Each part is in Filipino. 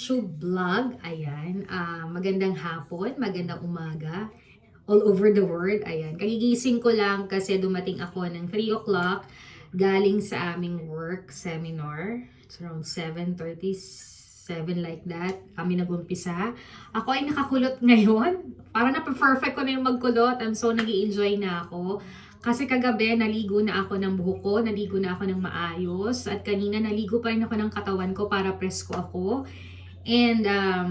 YouTube vlog. Ayan, ah, magandang hapon, magandang umaga. All over the world, ayan. Kagigising ko lang kasi dumating ako ng 3 o'clock galing sa aming work seminar. It's around 7.37 like that. Kami nagumpisa. Ako ay nakakulot ngayon. Para na perfect ko na yung magkulot. I'm so nag enjoy na ako. Kasi kagabi, naligo na ako ng buhok ko, naligo na ako ng maayos, at kanina naligo pa rin ako ng katawan ko para presko ako. And um,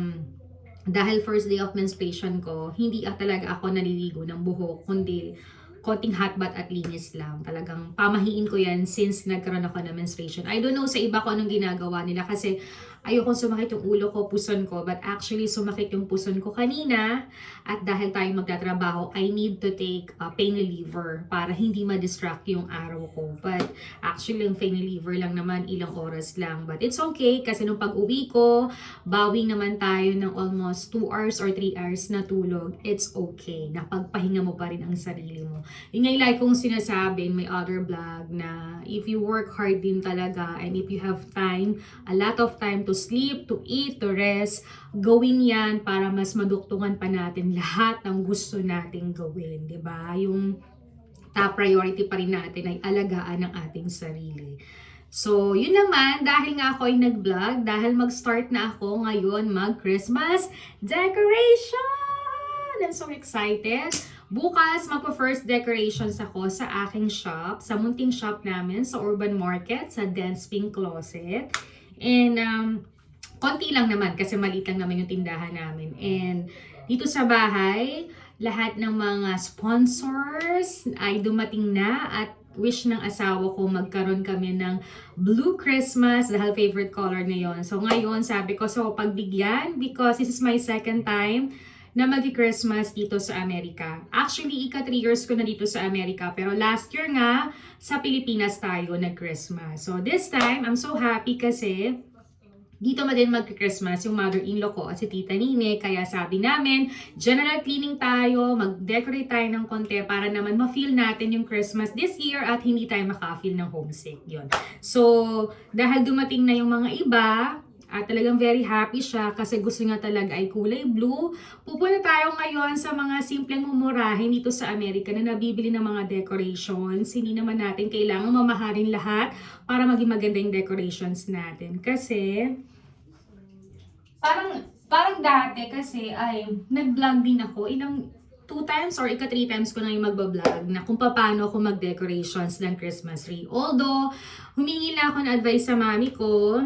dahil first day of menstruation ko, hindi ah, talaga ako naliligo ng buhok, kundi konting hot bath at linis lang. Talagang pamahiin ko yan since nagkaroon ako ng menstruation. I don't know sa iba ko anong ginagawa nila kasi ayoko sumakit yung ulo ko, puson ko, but actually sumakit yung puson ko kanina at dahil tayo magtatrabaho, I need to take a pain reliever para hindi ma-distract yung araw ko. But actually, yung pain reliever lang naman, ilang oras lang. But it's okay kasi nung pag-uwi ko, bawi naman tayo ng almost 2 hours or 3 hours na tulog. It's okay. Napagpahinga mo pa rin ang sarili mo. Yung nga like kong sinasabi in my other vlog na if you work hard din talaga and if you have time, a lot of time to sleep, to eat, to rest, gawin yan para mas maduktungan pa natin lahat ng gusto nating gawin, ba? Yung top priority pa rin natin ay alagaan ng ating sarili. So, yun naman, dahil nga ako ay nag-vlog, dahil mag-start na ako ngayon mag-Christmas decoration! I'm so excited! Bukas, magpo-first decorations ako sa aking shop, sa munting shop namin, sa Urban Market, sa Dance Pink Closet. And, um, konti lang naman kasi maliit lang naman yung tindahan namin. And, dito sa bahay, lahat ng mga sponsors ay dumating na at wish ng asawa ko magkaroon kami ng Blue Christmas dahil favorite color na yon. So ngayon sabi ko, so pagbigyan because this is my second time na magi-Christmas dito sa Amerika. Actually, ika 3 years ko na dito sa Amerika. Pero last year nga, sa Pilipinas tayo nag-Christmas. So this time, I'm so happy kasi dito ma din mag-Christmas yung mother-in-law ko at si Tita Nine. Kaya sabi namin, general cleaning tayo, mag-decorate tayo ng konti para naman ma-feel natin yung Christmas this year at hindi tayo maka-feel ng homesick. Yun. So, dahil dumating na yung mga iba, at talagang very happy siya kasi gusto niya talaga ay kulay blue. Pupunta tayo ngayon sa mga simpleng mumurahin dito sa Amerika na nabibili ng mga decorations. Hindi naman natin kailangan mamahalin lahat para maging maganda yung decorations natin. Kasi, parang, parang dati kasi ay nag-vlog din ako. Ilang two times or ika three times ko na yung magbablog na kung paano ako mag-decorations ng Christmas tree. Although, humingi na ako ng advice sa mami ko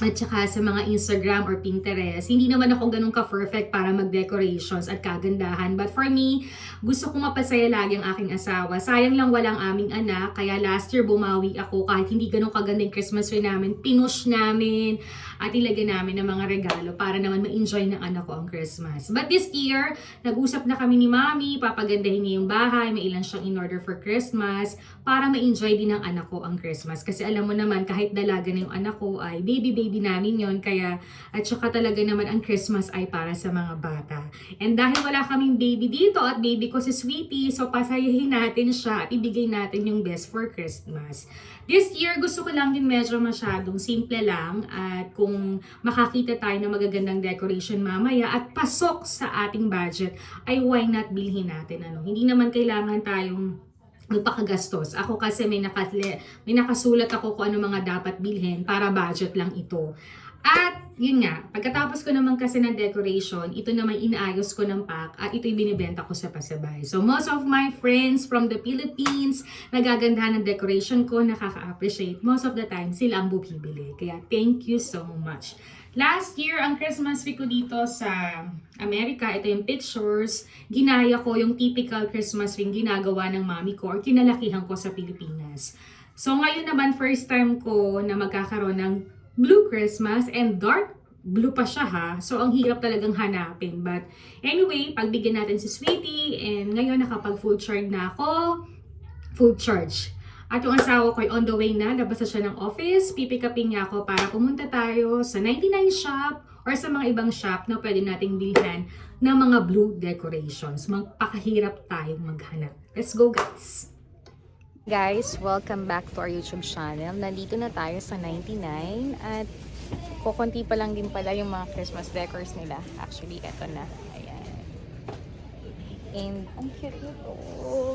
at saka sa mga Instagram or Pinterest, hindi naman ako ganun ka-perfect para mag-decorations at kagandahan. But for me, gusto kong mapasaya lagi ang aking asawa. Sayang lang walang aming anak, kaya last year bumawi ako kahit hindi ganun kaganda yung Christmas tree namin. Pinush namin at ilagay namin ng mga regalo para naman ma-enjoy ng anak ko ang Christmas. But this year, nag-usap na kami ni Mami, papagandahin niya yung bahay, may ilan siyang in-order for Christmas para ma-enjoy din ng anak ko ang Christmas. Kasi alam mo naman, kahit dalaga na yung anak ko ay baby baby namin yon kaya at saka talaga naman ang Christmas ay para sa mga bata. And dahil wala kaming baby dito at baby ko si Sweetie, so pasayahin natin siya at ibigay natin yung best for Christmas. This year, gusto ko lang din medyo masyadong simple lang at kung makakita tayo ng magagandang decoration mamaya at pasok sa ating budget, ay why not bilhin natin ano. Hindi naman kailangan tayong magpakagastos. Ako kasi may, nakasle, may nakasulat ako kung ano mga dapat bilhin para budget lang ito. At yun nga, pagkatapos ko naman kasi ng decoration, ito naman inaayos ko ng pack at ito'y binibenta ko sa pasabay. So most of my friends from the Philippines, nagagandahan ng decoration ko, nakaka-appreciate. Most of the time, sila ang bumibili. Kaya thank you so much. Last year, ang Christmas tree ko dito sa Amerika, ito yung pictures, ginaya ko yung typical Christmas tree ginagawa ng mami ko or kinalakihan ko sa Pilipinas. So ngayon naman, first time ko na magkakaroon ng blue Christmas and dark blue pa siya ha. So, ang hirap talagang hanapin. But, anyway, pagbigyan natin si Sweetie and ngayon nakapag full charge na ako. Full charge. At yung asawa ko ay on the way na, labas na siya ng office, pipick upin niya ako para pumunta tayo sa 99 shop or sa mga ibang shop na pwede nating bilhan ng mga blue decorations. Magpakahirap tayong maghanap. Let's go guys! Guys, welcome back to our YouTube channel. Nandito na tayo sa 99 at Kukunti pa lang din pala yung mga Christmas decors nila. Actually, eto na. Ayan. And, ang cute nito.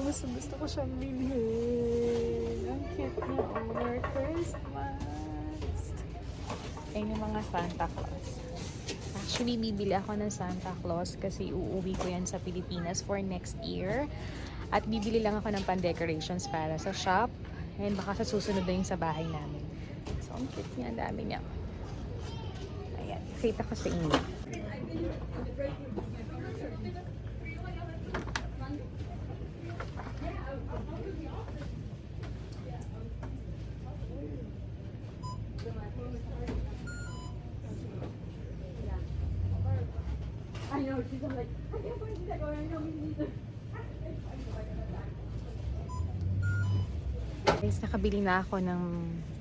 Gusto, gusto ko siyang bilhin. Cute niya. Oh, Merry Christmas. Ayan yung mga Santa Claus. Actually, bibili ako ng Santa Claus kasi uuwi ko yan sa Pilipinas for next year. At bibili lang ako ng pan-decorations para sa shop. And baka sa susunod na yung sa bahay namin. So, ang cute niya. Ang dami niya. Ayan. Kita ko sa inyo. I know, she's I'm like, I can't find that going, I know we need to. Guys, nakabili na ako ng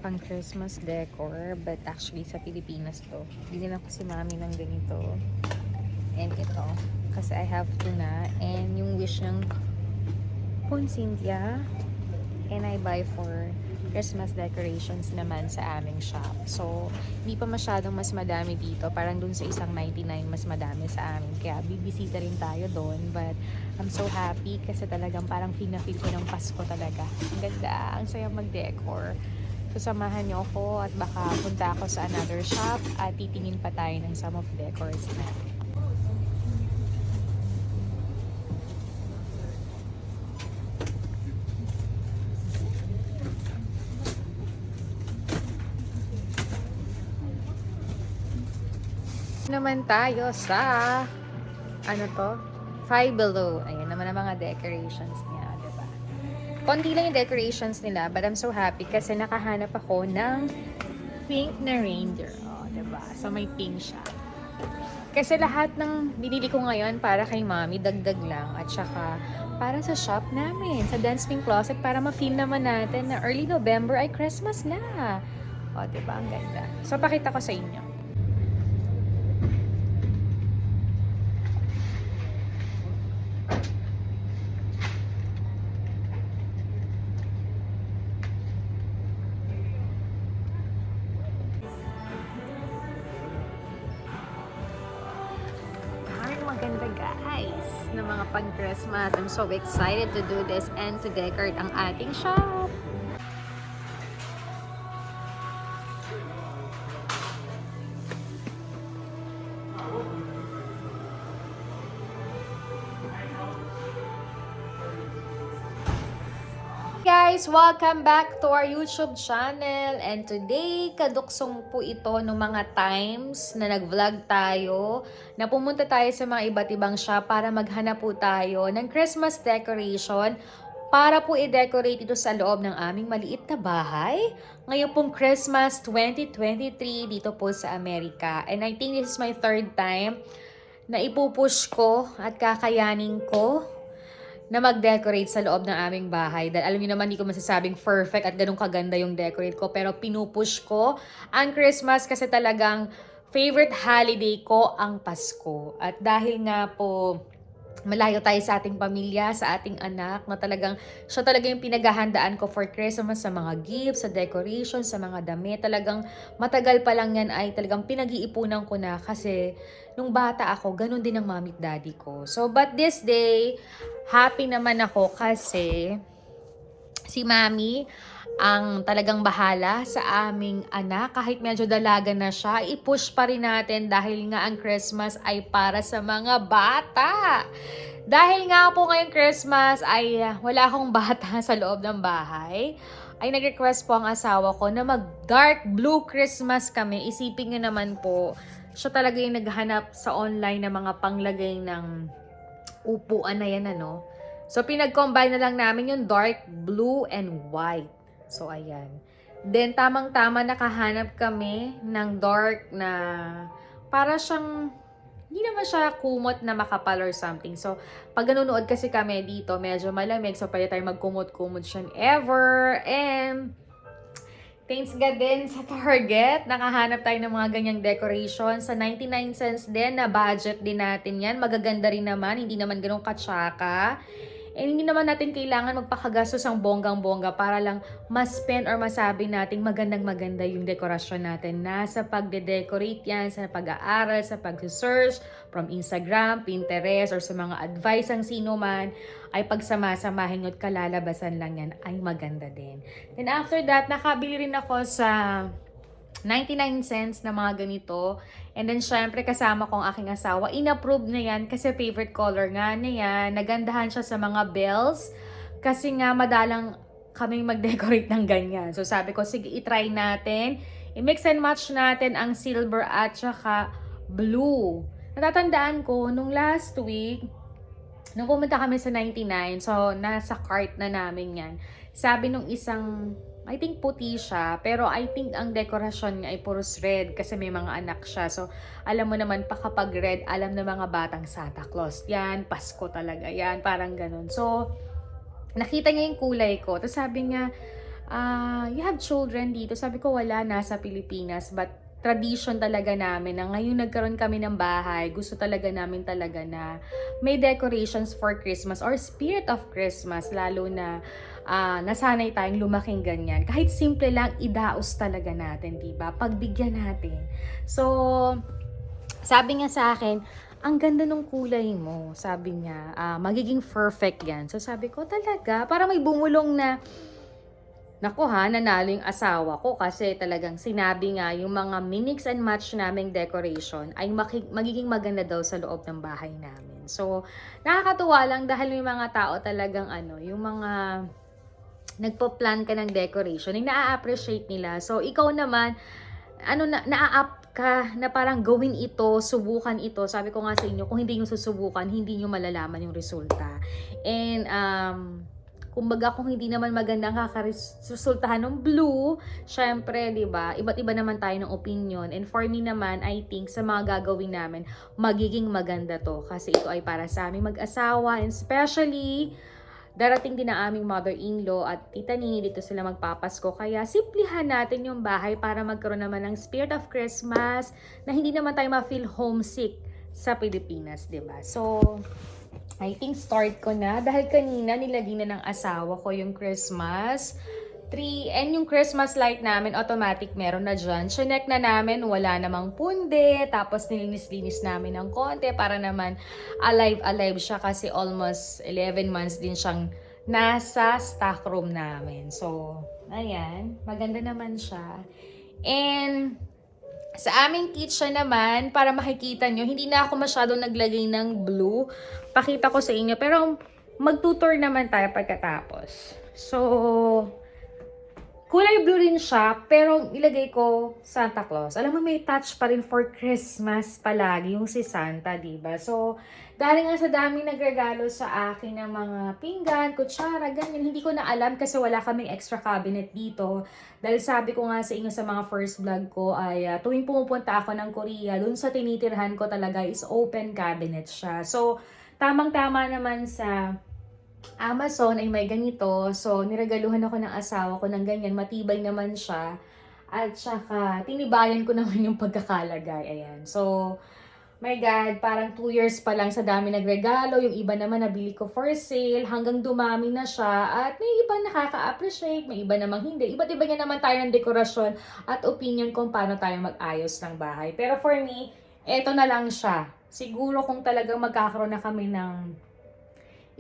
pang Christmas decor but actually sa Pilipinas to. Bili na ko si mami ng ganito. And ito. Kasi I have to na. And yung wish ng Pon Cynthia. And I buy for Christmas decorations naman sa aming shop. So, hindi pa masyadong mas madami dito. Parang dun sa isang 99 mas madami sa amin. Kaya bibisita rin tayo doon. But I'm so happy kasi talagang parang feel ko ng Pasko talaga. Ang ganda. Ang saya mag-decor. So, samahan niyo ako at baka punta ako sa another shop at titingin pa tayo ng some of decors na. Naman tayo sa ano to? Five Below. Ayan naman ang mga decorations niya, di ba? Konti lang yung decorations nila, but I'm so happy kasi nakahanap ako ng pink na reindeer. Oh, di ba? So may pink siya. Kasi lahat ng binili ko ngayon para kay mami, dagdag lang. At saka para sa shop namin, sa Dance Pink Closet, para ma-feel naman natin na early November ay Christmas na. O, di ba? Ang ganda. So, pakita ko sa inyo. pang-Christmas. I'm so excited to do this and to decorate ang ating shop. Guys, welcome back to our YouTube channel. And today, kaduksong po ito ng mga times na nag-vlog tayo, na pumunta tayo sa mga iba't ibang shop para maghanap po tayo ng Christmas decoration para po i-decorate ito sa loob ng aming maliit na bahay. Ngayon pong Christmas 2023 dito po sa Amerika. And I think this is my third time na ipupush ko at kakayanin ko na mag-decorate sa loob ng aming bahay. Dahil alam niyo naman, hindi ko masasabing perfect at ganun kaganda yung decorate ko. Pero pinupush ko ang Christmas kasi talagang favorite holiday ko ang Pasko. At dahil nga po, malayo tayo sa ating pamilya, sa ating anak, na talagang, siya talaga yung pinaghahandaan ko for Christmas sa mga gifts, sa decoration, sa mga damit. Talagang matagal pa lang yan ay talagang pinag-iipunan ko na kasi nung bata ako, ganun din ang mami daddy ko. So, but this day, happy naman ako kasi si mami ang talagang bahala sa aming anak. Kahit medyo dalaga na siya, i-push pa rin natin dahil nga ang Christmas ay para sa mga bata. Dahil nga po ngayong Christmas ay uh, wala akong bata sa loob ng bahay, ay nag-request po ang asawa ko na mag dark blue Christmas kami. Isipin nyo naman po, siya talaga yung naghanap sa online ng mga panglagay ng upuan na yan ano. So pinag-combine na lang namin yung dark blue and white. So ayan. Then tamang-tama nakahanap kami ng dark na para siyang hindi naman siya kumot na makapal or something. So, pag nanonood kasi kami dito, medyo malamig. So, pwede tayo magkumot-kumot siya ever. And, thanks God din sa Target. Nakahanap tayo ng mga ganyang decoration. Sa 99 cents din na budget din natin yan. Magaganda rin naman. Hindi naman ganun katsaka. And hindi naman natin kailangan magpakagastos ang bonggang-bongga para lang mas-spend or masabi nating magandang-maganda yung dekorasyon natin. Nasa pagde-decorate yan, sa pag-aaral, sa pag-search from Instagram, Pinterest, or sa mga advice ang sino man, ay pagsama-samahin at kalalabasan lang yan, ay maganda din. Then after that, nakabili rin ako sa 99 cents na mga ganito. And then, syempre, kasama kong aking asawa. In-approve na yan kasi favorite color nga niya. Nagandahan siya sa mga bells. Kasi nga, madalang kaming mag-decorate ng ganyan. So, sabi ko, sige, itry natin. I-mix and match natin ang silver at saka blue. Natatandaan ko, nung last week, nung pumunta kami sa 99, so, nasa cart na namin yan. Sabi nung isang I think puti siya, pero I think ang dekorasyon niya ay puros red kasi may mga anak siya. So, alam mo naman pa kapag red, alam na mga batang Santa Claus. Yan, Pasko talaga yan, parang ganun. So, nakita niya yung kulay ko. Tapos sabi niya, ah, you have children dito. Sabi ko, wala, nasa Pilipinas. But, tradition talaga namin na ngayon nagkaroon kami ng bahay, gusto talaga namin talaga na may decorations for Christmas or spirit of Christmas, lalo na ah, nasanay tayong lumaking ganyan. Kahit simple lang, idaos talaga natin, di ba? Pagbigyan natin. So, sabi nga sa akin, ang ganda ng kulay mo. Sabi niya, ah, magiging perfect yan. So, sabi ko, talaga? Para may bumulong na, Nako ha, nanalo yung asawa ko kasi talagang sinabi nga yung mga minix and match naming decoration ay magiging maganda daw sa loob ng bahay namin. So, nakakatuwa lang dahil may mga tao talagang ano, yung mga nagpo-plan ka ng decoration, yung na-appreciate nila. So, ikaw naman, ano na, na-up ka na parang gawin ito, subukan ito. Sabi ko nga sa inyo, kung hindi nyo susubukan, hindi nyo malalaman yung resulta. And, um, kumbaga kung hindi naman maganda ang kakaresultahan ng blue, syempre, 'di ba? Iba't iba naman tayo ng opinion. And for me naman, I think sa mga gagawin namin, magiging maganda 'to kasi ito ay para sa aming mag-asawa and especially darating din ang aming mother-in-law at tita Nini dito sila magpapasko. Kaya simplihan natin yung bahay para magkaroon naman ng spirit of Christmas na hindi naman tayo ma-feel homesick sa Pilipinas, ba? So, I think start ko na dahil kanina nilagay na ng asawa ko yung Christmas tree and yung Christmas light namin automatic meron na dyan. Chinek na namin, wala namang punde, tapos nilinis-linis namin ng konti para naman alive-alive siya kasi almost 11 months din siyang nasa stock room namin. So, ayan, maganda naman siya. And sa aming kitchen naman, para makikita nyo, hindi na ako masyadong naglagay ng blue. Pakita ko sa inyo. Pero magtutor naman tayo pagkatapos. So, kulay blue rin siya, pero ilagay ko Santa Claus. Alam mo, may touch pa rin for Christmas palagi yung si Santa, diba? So, dahil nga sa dami nagregalo sa akin ng mga pinggan, kutsara, ganyan, hindi ko na alam kasi wala kaming extra cabinet dito. Dahil sabi ko nga sa inyo sa mga first vlog ko ay uh, tuwing pumupunta ako ng Korea, dun sa tinitirhan ko talaga is open cabinet siya. So, tamang-tama naman sa Amazon ay may ganito. So, niregaluhan ako ng asawa ko ng ganyan. Matibay naman siya. At saka, tinibayan ko naman yung pagkakalagay. Ayan. So, my God, parang 2 years pa lang sa dami nagregalo. Yung iba naman nabili ko for sale. Hanggang dumami na siya. At may iba nakaka-appreciate. May iba namang hindi. Iba't iba niya naman tayo ng dekorasyon at opinion kung paano tayo mag-ayos ng bahay. Pero for me, eto na lang siya. Siguro kung talagang magkakaroon na kami ng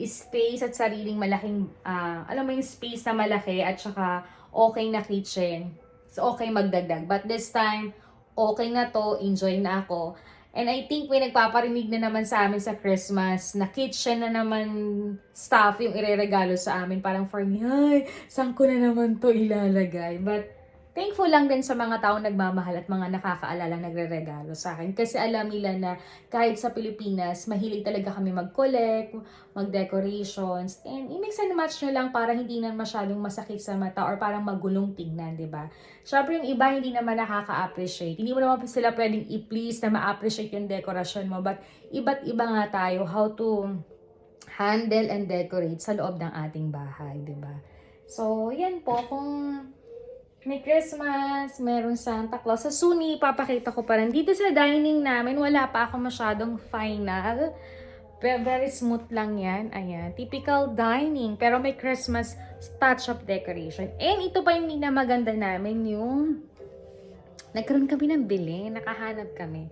space at sariling malaking, ah, alam mo yung space na malaki at saka okay na kitchen. So, okay magdagdag. But this time, okay na to, enjoy na ako. And I think may nagpaparinig na naman sa amin sa Christmas na kitchen na naman stuff yung ireregalo sa amin. Parang for me, ay, saan ko na naman to ilalagay? But thankful lang din sa mga taong nagmamahal at mga nakakaalala nagre-regalo sa akin. Kasi alam nila na kahit sa Pilipinas, mahilig talaga kami mag-collect, mag-decorations, and i-mix and match nyo lang para hindi na masyadong masakit sa mata or parang magulong tingnan, di ba? Siyempre yung iba hindi naman nakaka-appreciate. Hindi mo naman sila pwedeng i-please na ma-appreciate yung decoration mo, but iba't iba nga tayo how to handle and decorate sa loob ng ating bahay, di ba? So, yan po, kung may Christmas, meron Santa Claus. Sa Suni, papakita ko pa rin. Dito sa dining namin, wala pa ako masyadong final. Ve- Very smooth lang yan. Ayan. Typical dining. Pero may Christmas touch-up decoration. And ito pa yung maganda namin, yung nagkaroon kami ng bili. Nakahanap kami.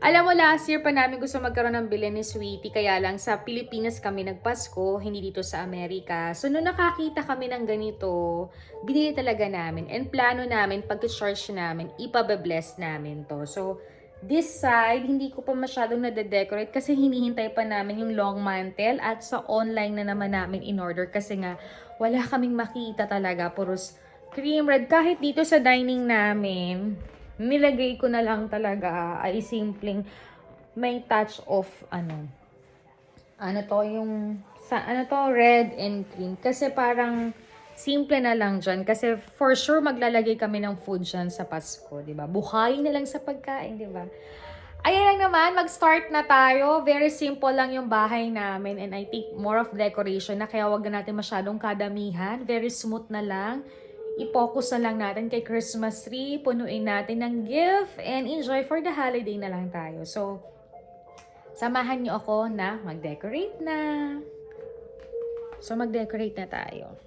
Alam mo, last year pa namin gusto magkaroon ng bili ni Sweetie. Kaya lang sa Pilipinas kami nagpasko, hindi dito sa Amerika. So, nung nakakita kami ng ganito, binili talaga namin. And plano namin, pag-charge namin, ipabe-bless namin to. So, this side, hindi ko pa masyadong nade-decorate kasi hinihintay pa namin yung long mantle at sa online na naman namin in order kasi nga wala kaming makita talaga. Puros cream red. Kahit dito sa dining namin, nilagay ko na lang talaga ay simpleng may touch of ano ano to yung sa ano to red and cream kasi parang simple na lang dyan kasi for sure maglalagay kami ng food dyan sa Pasko, di ba? Buhayin na lang sa pagkain, di ba? Ayan lang naman, mag-start na tayo. Very simple lang yung bahay namin and I think more of decoration na kaya wag na natin masyadong kadamihan. Very smooth na lang. I-focus na lang natin kay Christmas tree, punuin natin ng gift and enjoy for the holiday na lang tayo. So, samahan niyo ako na mag-decorate na. So, mag-decorate na tayo.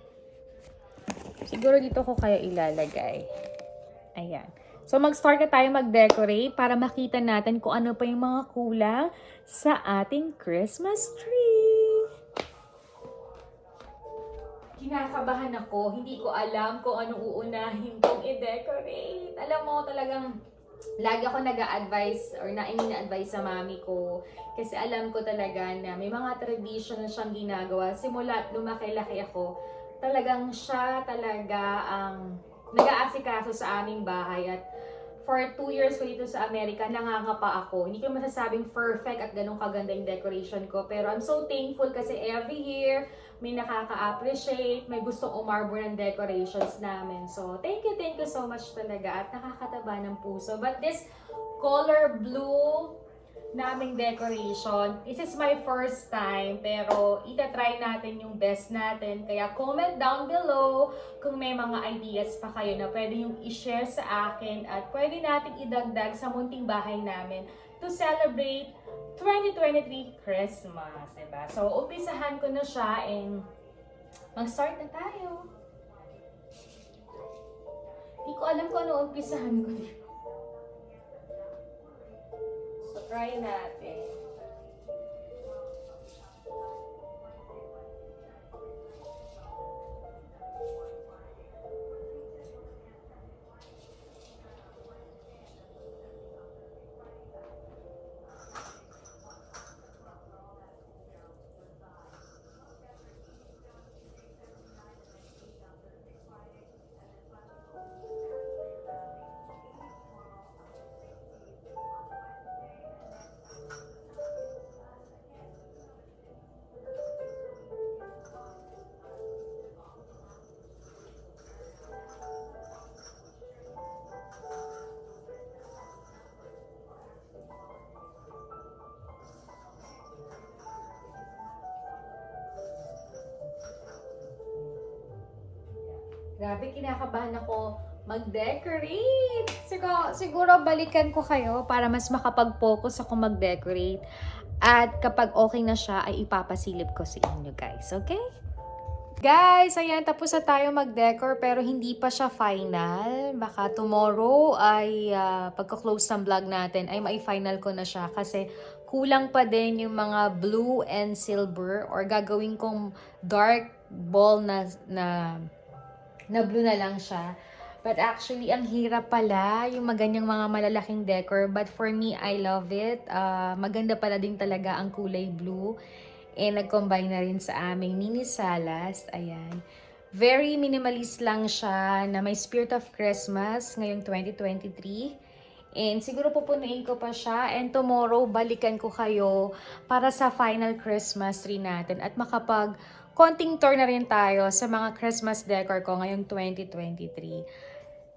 Siguro dito ko kaya ilalagay. Ayan. So, mag-start na tayo mag-decorate para makita natin kung ano pa yung mga kulang sa ating Christmas tree. Kinakabahan ako. Hindi ko alam kung anong uunahin kong i-decorate. Alam mo, talagang lagi ako nag advise or na ina-advise sa mami ko kasi alam ko talaga na may mga tradition na siyang ginagawa. Simula lumaki-laki ako, talagang siya talaga ang nag-aasikaso sa aming bahay at for two years ko dito sa Amerika, nangangapa ako. Hindi ko masasabing perfect at ganun kaganda yung decoration ko. Pero I'm so thankful kasi every year, may nakaka-appreciate, may gustong umarbor ng decorations namin. So, thank you, thank you so much talaga. At nakakataba ng puso. But this color blue naming decoration. This is my first time, pero itatry natin yung best natin. Kaya comment down below kung may mga ideas pa kayo na pwede yung i-share sa akin at pwede natin idagdag sa munting bahay namin to celebrate 2023 Christmas, diba? So, umpisahan ko na siya and mag-start na tayo. Hindi ko alam kung ano umpisahan ko dito. So, try natin. Grabe, kinakabahan ako mag-decorate. Siguro, siguro balikan ko kayo para mas makapag-focus ako mag-decorate. At kapag okay na siya, ay ipapasilip ko sa inyo guys. Okay? Guys, ayan, tapos na tayo mag-decor pero hindi pa siya final. Baka tomorrow ay ah, pagka-close ng vlog natin ay mai-final ko na siya kasi kulang pa din yung mga blue and silver or gagawin kong dark ball na, na na blue na lang siya. But actually, ang hirap pala yung maganyang mga malalaking decor. But for me, I love it. Ah, maganda pala din talaga ang kulay blue. And nag-combine na rin sa aming mini salas. Ayan. Very minimalist lang siya na may spirit of Christmas ngayong 2023. And siguro pupunuin ko pa siya. And tomorrow, balikan ko kayo para sa final Christmas tree natin. At makapag konting tour na rin tayo sa mga Christmas decor ko ngayong 2023.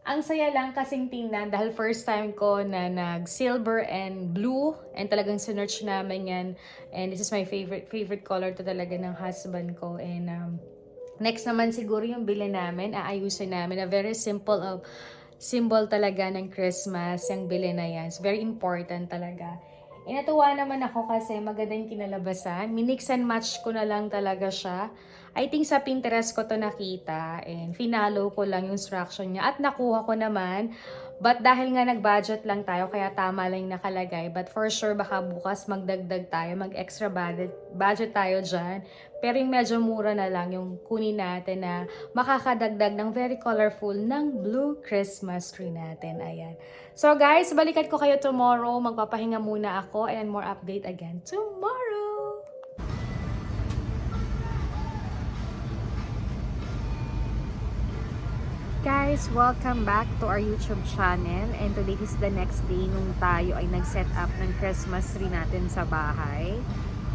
Ang saya lang kasing tingnan dahil first time ko na nag silver and blue and talagang sinerch namin yan. And this is my favorite favorite color to talaga ng husband ko. And um, next naman siguro yung bili namin. Aayusin namin a very simple of symbol talaga ng Christmas yung bili na yan. It's very important talaga Eh, natuwa naman ako kasi maganda yung kinalabasan. Minix and match ko na lang talaga siya. I think sa Pinterest ko to nakita and finalo ko lang yung instruction niya at nakuha ko naman. But dahil nga nag-budget lang tayo, kaya tama lang yung nakalagay. But for sure, baka bukas magdagdag tayo, mag-extra budget, budget tayo dyan. Pero yung medyo mura na lang yung kunin natin na makakadagdag ng very colorful ng blue Christmas tree natin. Ayan. So guys, balikan ko kayo tomorrow. Magpapahinga muna ako and more update again tomorrow. Guys, welcome back to our YouTube channel and today is the next day nung tayo ay nag-set up ng Christmas tree natin sa bahay.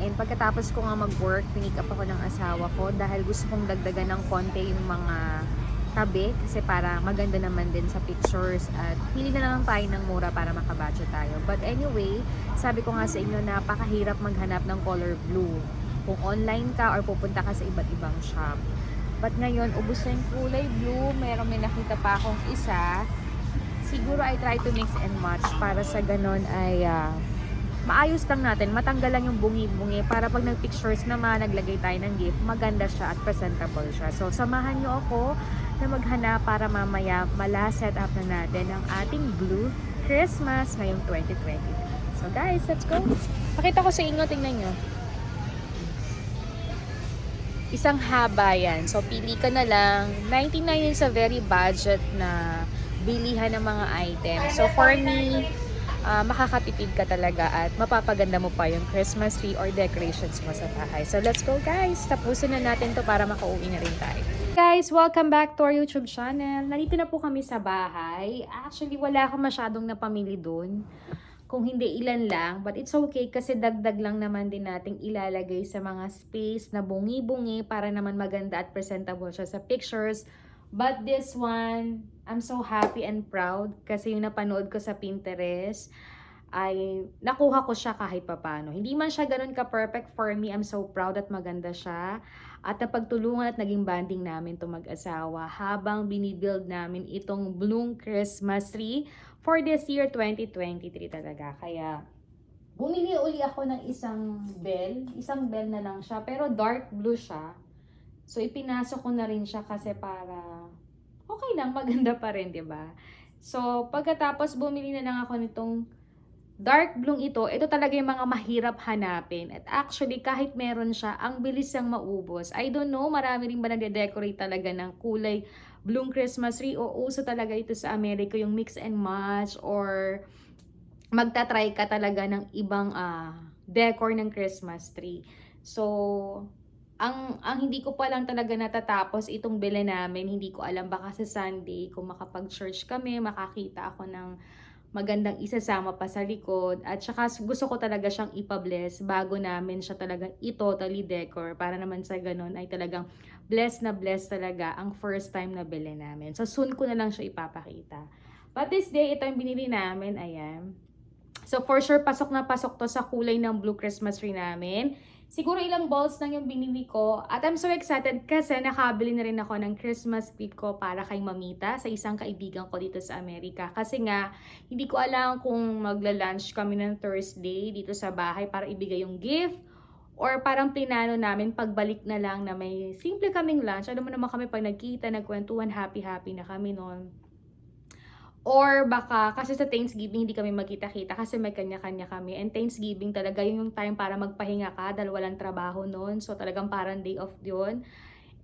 And pagkatapos ko nga mag-work, pinick up ako ng asawa ko dahil gusto kong dagdagan ng konti yung mga tabi kasi para maganda naman din sa pictures at pili na lang tayo ng mura para makabudget tayo. But anyway, sabi ko nga sa inyo, napakahirap maghanap ng color blue. Kung online ka or pupunta ka sa iba't ibang shop. But ngayon, ubos na yung kulay blue. Meron may nakita pa akong isa. Siguro I try to mix and match para sa ganon ay ah, maayos lang natin. Matanggal lang yung bungi-bungi para pag nag-pictures naman, naglagay tayo ng gift, maganda siya at presentable siya. So, samahan nyo ako na maghanap para mamaya mala-set up na natin ang ating blue Christmas ngayong 2023. So guys, let's go! Pakita ko sa inyo, tingnan nyo. Isang haba yan. So, pili ka na lang. 99 is a very budget na bilihan ng mga items. So, for me, ah, makakatipid ka talaga at mapapaganda mo pa yung Christmas tree or decorations mo sa bahay. So, let's go guys! Tapusin na natin to para makauwi na rin tayo. Guys, welcome back to our YouTube channel. Nandito na po kami sa bahay. Actually, wala akong masyadong napamili doon kung hindi ilan lang, but it's okay kasi dagdag lang naman din nating ilalagay sa mga space na bungi-bungi para naman maganda at presentable siya sa pictures. But this one, I'm so happy and proud kasi yung napanood ko sa Pinterest ay nakuha ko siya kahit papano. Hindi man siya ganun ka-perfect for me, I'm so proud at maganda siya. At napagtulungan at naging banding namin itong mag-asawa habang binibuild namin itong Bloom Christmas tree for this year 2023 talaga. Kaya bumili uli ako ng isang bell. Isang bell na lang siya. Pero dark blue siya. So ipinasok ko na rin siya kasi para okay lang, maganda pa rin, 'di ba? So pagkatapos bumili na lang ako nitong dark blue ito, ito talaga yung mga mahirap hanapin. At actually, kahit meron siya, ang bilis siyang maubos. I don't know, marami rin ba nagde-decorate talaga ng kulay blue Christmas tree o uso talaga ito sa Amerika, yung mix and match or magta-try ka talaga ng ibang ah, decor ng Christmas tree. So, ang ang hindi ko pa lang talaga natatapos itong bili namin, hindi ko alam baka sa Sunday kung makapag-church kami, makakita ako ng magandang isasama pa sa likod. At saka gusto ko talaga siyang ipa-bless bago namin siya talagang i-totally decor para naman sa ganun ay talagang blessed na blessed talaga ang first time na bili namin. So soon ko na lang siya ipapakita. But this day, ito yung binili namin. Ayan. So for sure, pasok na pasok to sa kulay ng blue Christmas tree namin. Siguro ilang balls lang yung binili ko. At I'm so excited kasi nakabili na rin ako ng Christmas gift ko para kay Mamita sa isang kaibigan ko dito sa Amerika. Kasi nga, hindi ko alam kung magla-lunch kami ng Thursday dito sa bahay para ibigay yung gift. Or parang plinano namin pagbalik na lang na may simple kaming lunch. Alam mo naman kami pag nagkita, nagkwentuhan, happy-happy na kami noon. Or baka, kasi sa Thanksgiving hindi kami magkita-kita kasi may kanya-kanya kami. And Thanksgiving talaga yun yung time para magpahinga ka dahil walang trabaho noon. So talagang parang day off yun.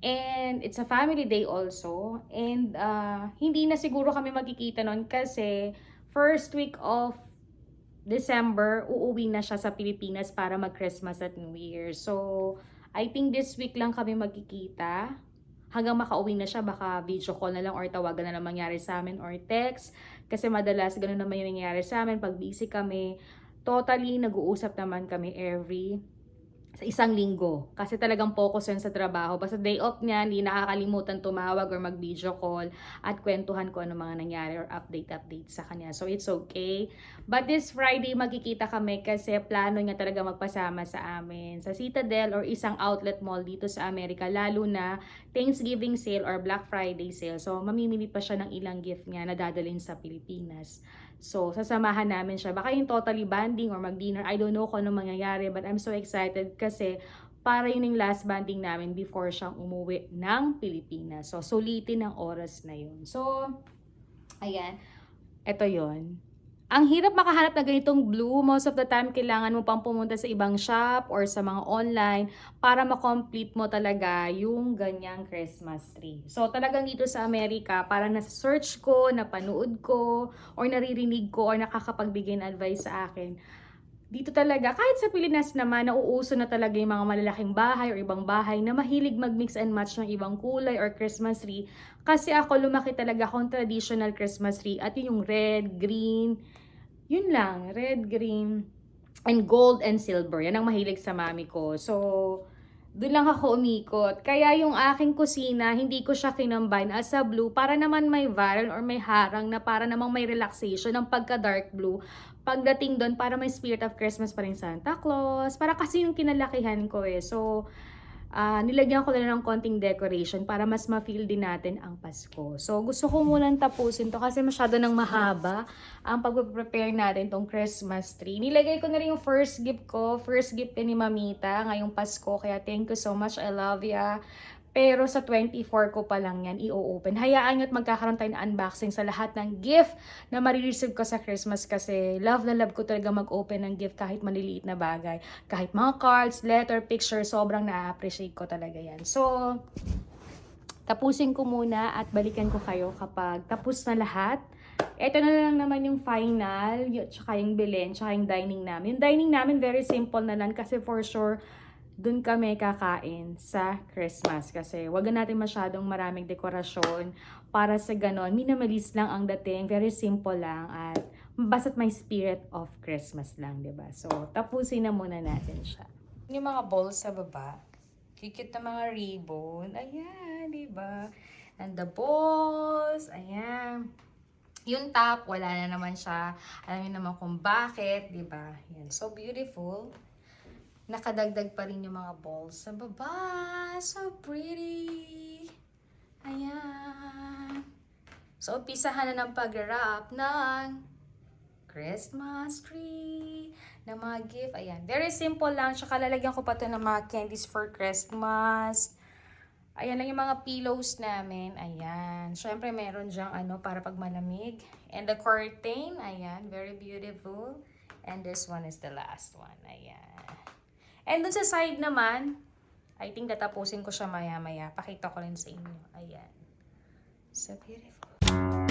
And it's a family day also. And uh, hindi na siguro kami magkikita noon kasi first week of December, uuwi na siya sa Pilipinas para mag-Christmas at New Year. So, I think this week lang kami magkikita hanggang makauwi na siya, baka video call na lang or tawagan na lang mangyari sa amin or text. Kasi madalas ganun naman yung nangyayari sa amin pag busy kami. Totally, nag-uusap naman kami every sa isang linggo. Kasi talagang focus yun sa trabaho. Basta day off niya, hindi nakakalimutan tumawag or mag-video call at kwentuhan ko ano mga nangyari or update-update sa kanya. So, it's okay. But this Friday, magkikita kami kasi plano niya talaga magpasama sa amin sa Citadel or isang outlet mall dito sa Amerika. Lalo na Thanksgiving sale or Black Friday sale. So, mamimili pa siya ng ilang gift niya na dadalhin sa Pilipinas. So, sasamahan namin siya. Baka yung totally banding or mag-dinner. I don't know kung ano mangyayari. But I'm so excited kasi para yun yung last banding namin before siyang umuwi ng Pilipinas. So, sulitin ang oras na yun. So, ayan. Ito yon ang hirap makahanap na ganitong blue. Most of the time, kailangan mo pang pumunta sa ibang shop or sa mga online para ma-complete mo talaga yung ganyang Christmas tree. So, talagang dito sa Amerika, para na-search ko, napanood ko, or naririnig ko, or nakakapagbigay ng advice sa akin, dito talaga, kahit sa Pilipinas naman, nauuso na talaga yung mga malalaking bahay or ibang bahay na mahilig mag-mix and match ng ibang kulay or Christmas tree. Kasi ako lumaki talaga akong traditional Christmas tree at yun yung red, green, yun lang, red, green, and gold and silver. Yan ang mahilig sa mami ko. So, doon lang ako umikot. Kaya yung aking kusina, hindi ko siya kinambine as a blue para naman may viral or may harang na para namang may relaxation ng pagka dark blue. Pagdating doon, para may spirit of Christmas pa rin Santa Claus. Para kasi yung kinalakihan ko eh. So, ah, nilagyan ko na ng konting decoration para mas ma-feel din natin ang Pasko. So, gusto ko munang tapusin to kasi masyado nang mahaba ang pag-prepare natin tong Christmas tree. Nilagay ko na rin yung first gift ko. First gift ni Mamita ngayong Pasko. Kaya thank you so much. I love ya. Pero sa 24 ko pa lang yan i-open. Hayaan nyo at magkakaroon tayo ng unboxing sa lahat ng gift na marireceive ko sa Christmas kasi love na love ko talaga mag-open ng gift kahit maliliit na bagay. Kahit mga cards, letter, picture, sobrang na-appreciate ko talaga yan. So, tapusin ko muna at balikan ko kayo kapag tapos na lahat. Ito na lang naman yung final, tsaka yung bilin, tsaka yung dining namin. Yung dining namin, very simple na lang kasi for sure, dun kami kakain sa Christmas. Kasi wag na natin masyadong maraming dekorasyon para sa ganon. Minimalist lang ang dating, very simple lang at basta't may spirit of Christmas lang, 'di ba So, tapusin na muna natin siya. Yung mga balls sa baba, kikit na mga ribbon, ayan, 'di ba And the balls, ayan. Yung top, wala na naman siya. Alam niyo naman kung bakit, di ba? Yan, so beautiful. Nakadagdag pa rin yung mga balls sa baba. So pretty. Ayan. So, umpisahan na ng pag-wrap ng Christmas tree ng mga gift. Ayan. Very simple lang. Tsaka lalagyan ko pa to ng mga candies for Christmas. Ayan lang yung mga pillows namin. Ayan. Siyempre, meron dyang ano para pag malamig. And the curtain. Ayan. Very beautiful. And this one is the last one. Ayan. And dun sa side naman, I think tatapusin ko siya maya-maya. Pakita ko rin sa inyo. Ayan. So beautiful.